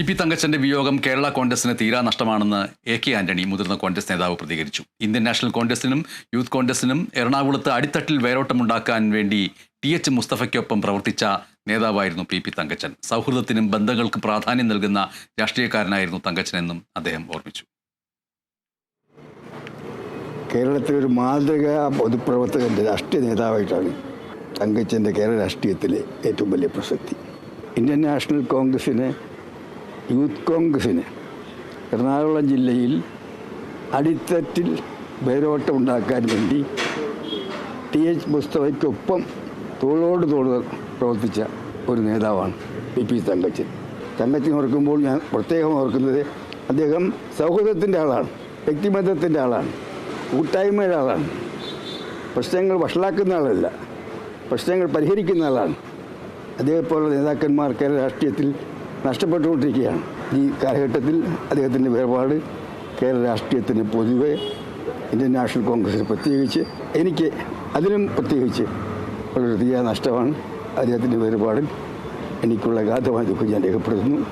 E P തങ്കച്ചന്റെ വിയോഗം കേരള കോൺഗ്രസിന് തീരാ നഷ്ടമാണെന്ന് എ കെ ആന്റണി മുതിർന്ന കോൺഗ്രസ് നേതാവ് പ്രതികരിച്ചു. ഇന്ത്യൻ നാഷണൽ കോൺഗ്രസിനും യൂത്ത് കോൺഗ്രസിനും എറണാകുളത്ത് അടിത്തട്ടിൽ വേരോട്ടമുണ്ടാക്കാൻ വേണ്ടി ടി എച്ച് മുസ്തഫയ്ക്കൊപ്പം പ്രവർത്തിച്ച നേതാവായിരുന്നു പി പി തങ്കച്ചൻ. സൗഹൃദത്തിനും ബന്ധങ്ങൾക്കും പ്രാധാന്യം നൽകുന്ന രാഷ്ട്രീയക്കാരനായിരുന്നു തങ്കച്ചൻ എന്നും അദ്ദേഹം ഓർമ്മിച്ചു. കേരളത്തിലെ ഒരു മാതൃക പൊതുപ്രവർത്തകന്റെ രാഷ്ട്രീയ നേതാവായിട്ടാണ് തങ്കച്ചന്റെ കേരള രാഷ്ട്രീയത്തിലെ ഏറ്റവും വലിയ പ്രസക്തി. ഇന്ത്യൻ നാഷണൽ കോൺഗ്രസ്സിന് യൂത്ത് കോൺഗ്രസിന് എറണാകുളം ജില്ലയിൽ അടിത്തട്ടിൽ വേരോട്ടം ഉണ്ടാക്കാൻ വേണ്ടി ടി എച്ച് മുസ്തഫയ്ക്കൊപ്പം തോളോട് തോൾ പ്രവർത്തിച്ച ഒരു നേതാവാണ് പി പി തങ്കച്ചൻ. തങ്കച്ചൻ ഓർക്കുമ്പോൾ ഞാൻ പ്രത്യേകം ഓർക്കുന്നത് അദ്ദേഹം സൗഹൃദത്തിന്റെ ആളാണ് വ്യക്തിബന്ധത്തിന്റെ ആളാണ് കൂട്ടായ്മയുടെ ആളാണ്. പ്രശ്നങ്ങൾ വഷളാക്കുന്ന ആളല്ല പ്രശ്നങ്ങൾ പരിഹരിക്കുന്ന ആളാണ്. അതേപോലെ നേതാക്കന്മാർ കേരള രാഷ്ട്രീയത്തിൽ നഷ്ടപ്പെട്ടുകൊണ്ടിരിക്കുകയാണ്. ഈ കാലഘട്ടത്തിൽ അദ്ദേഹത്തിന്റെ വേർപാട് കേരള രാഷ്ട്രീയത്തിന് പൊതുവെ ഇന്ത്യൻ നാഷണൽ കോൺഗ്രസിന് പ്രത്യേകിച്ച് എനിക്ക് അതിനും പ്രത്യേകിച്ച് വളരെ തീയ നഷ്ടമാണ്. അദ്ദേഹത്തിന്റെ വേർപാടിൽ എനിക്കുള്ള ഗാധമായ ദുഃഖം ഞാൻ രേഖപ്പെടുത്തുന്നു.